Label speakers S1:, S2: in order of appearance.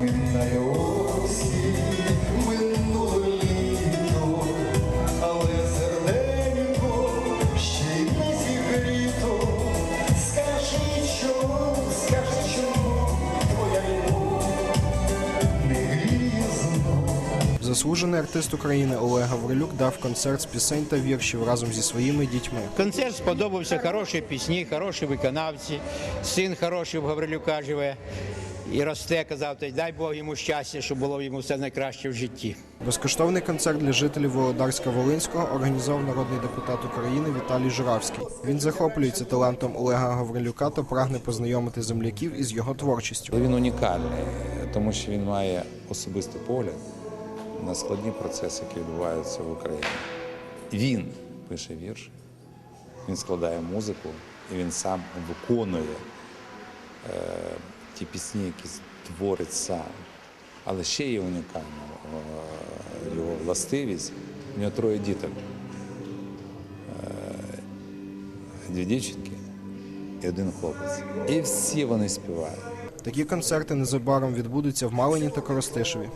S1: Минає осінь, минуле літо, але серденько ще не зігріто. Скажи, чому, скажи, чому твоя любов не гріє знов.
S2: Заслужений артист України Олег Гаврилюк дав концерт з пісень та віршів разом зі своїми дітьми.
S3: Концерт сподобався, хороші пісні, хороші виконавці. Син хороший в Гаврилюка живе і росте, казав, «Та й дай Бог йому щастя, щоб було йому все найкраще в житті.
S2: Безкоштовний концерт для жителів Володарська Волинського організував народний депутат України Віталій Журавський. Він захоплюється талантом Олега Гаврилюка та прагне познайомити земляків із його творчістю.
S4: Він унікальний, тому що він має особистий погляд на складні процеси, які відбуваються в Україні. Він пише вірш, він складає музику і він сам виконує е, ті пісні, які творить сам. Але ще є унікальна е, його властивість. У нього троє діток. Е, дві дівчинки і один хлопець. І всі вони співають.
S2: Такі концерти незабаром відбудуться в Малині та Коростишеві.